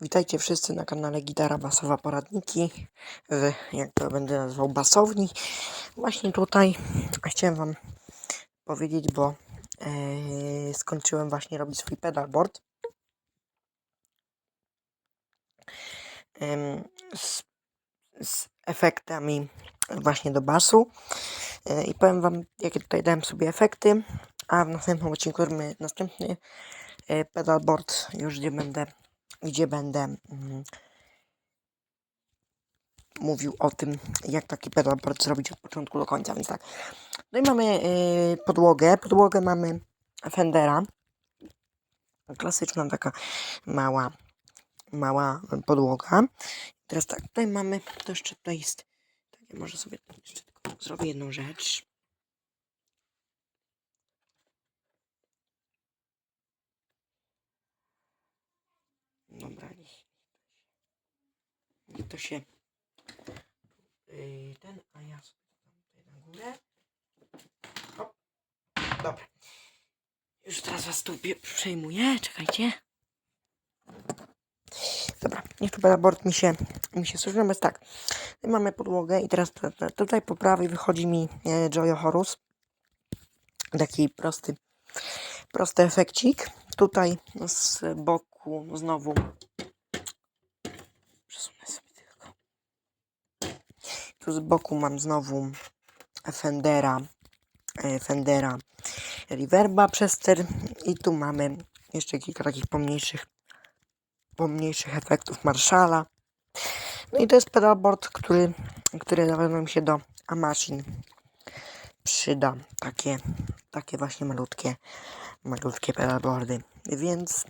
Witajcie wszyscy na kanale Gitara Basowa Poradniki, w, jak to będę nazwał, basowni. Właśnie tutaj chciałem Wam powiedzieć, bo e, skończyłem właśnie robić swój pedalboard. Em, z, z efektami właśnie do basu. E, I powiem Wam, jakie tutaj dałem sobie efekty, a w następnym odcinku robimy następny e, pedalboard, już gdzie będę, gdzie będę mm, mówił o tym, jak taki pedalboard zrobić od początku do końca, więc tak. No i mamy e, podłogę, podłogę mamy Fendera, klasyczna taka mała, mała podłoga. Teraz tak, tutaj mamy, to jeszcze tutaj jest, tak, ja może sobie jeszcze tylko zrobię jedną rzecz. Dobra, niech niech to się yy, ten, a ja sobie tam tutaj na górę. Hop. Dobra. Już teraz was tu przejmuję, czekajcie. Dobra, niech tu pedalboard mi się, mi się służy, więc tak. Mamy podłogę i teraz tu- tu- tutaj po prawej wychodzi mi e, Joyo Horus. Taki prosty, prosty efekcik. Tutaj z boku znowu przesunę sobie. Tu z boku mam znowu Fendera, e, Fendera Reverba Przester i tu mamy jeszcze kilka takich pomniejszych pomniejszych efektów Marshalla. No i to jest pedalboard, który, który na mi się do Amachin przyda. Takie, takie właśnie malutkie, malutkie pedalboardy. Więc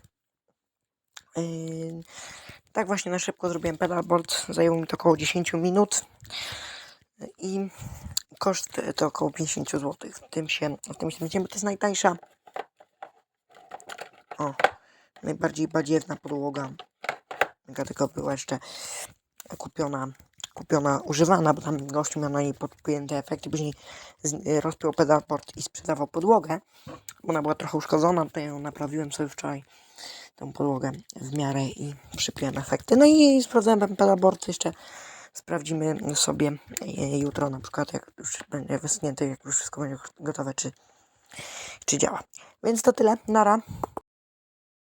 yy, tak właśnie na szybko zrobiłem pedalboard. Zajęło mi to około 10 minut. I koszt to około 50 zł. W tym się, w tym się zmieścimy. To jest najtańsza. O, najbardziej badziewna podłoga. Tylko była jeszcze kupiona, kupiona, używana, bo tam gościu miał na niej podpięte efekty, później rozpiął pedalboard i sprzedawał podłogę. Ona była trochę uszkodzona, to ją naprawiłem sobie wczoraj, tą podłogę w miarę i przypiąłem efekty. No i sprawdzałem pedalboard, jeszcze sprawdzimy sobie jutro na przykład, jak już będzie wyschnięty, jak już wszystko będzie gotowe, czy, czy działa. Więc to tyle, nara.